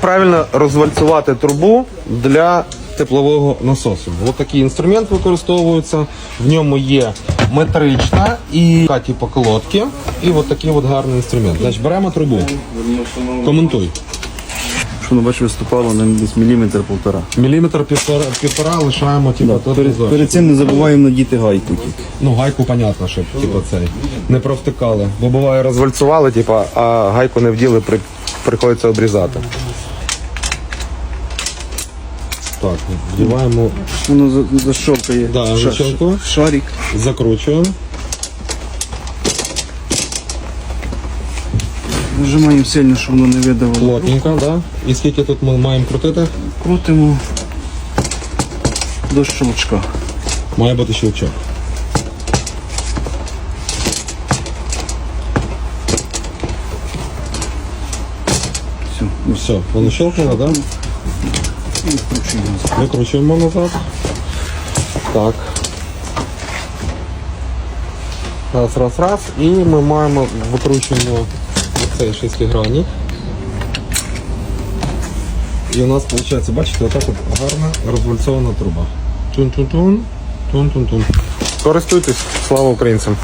правильно розвальцювати трубу для теплового насосу? Ось такий інструмент використовується. В ньому є метрична і така, типу колодки. І от такий от гарний інструмент. Значить, беремо трубу. Коментуй. Що воно бачиш, виступало на десь міліметр полтора. Міліметр півтора, півтора лишаємо, типу, тут Перед, перед цим не забуваємо надіти гайку. тільки. Ну, гайку, понятно, щоб типу, цей не провтикали. Бо буває розвальцювали, типу, а гайку не вділи, при... приходиться обрізати. Так, вдіваємо, Воно за- Да, ша- шарик. закручуємо. Нажимаємо сильно, щоб воно не видавало. Плотненько, да? І скільки тут ми маємо крутити? Крутимо до щелчка. Має бути щелчок. Все, все, воно щелкнуло, да? І вкручуємо. Викручуємо назад. Так. Раз, раз, раз. І ми маємо викручуємо цей шестигранник. І у нас виходить, бачите, отак от гарна розвальцована труба. Тун-тун-тун, тун-тун-тун. Користуйтесь, слава українцям!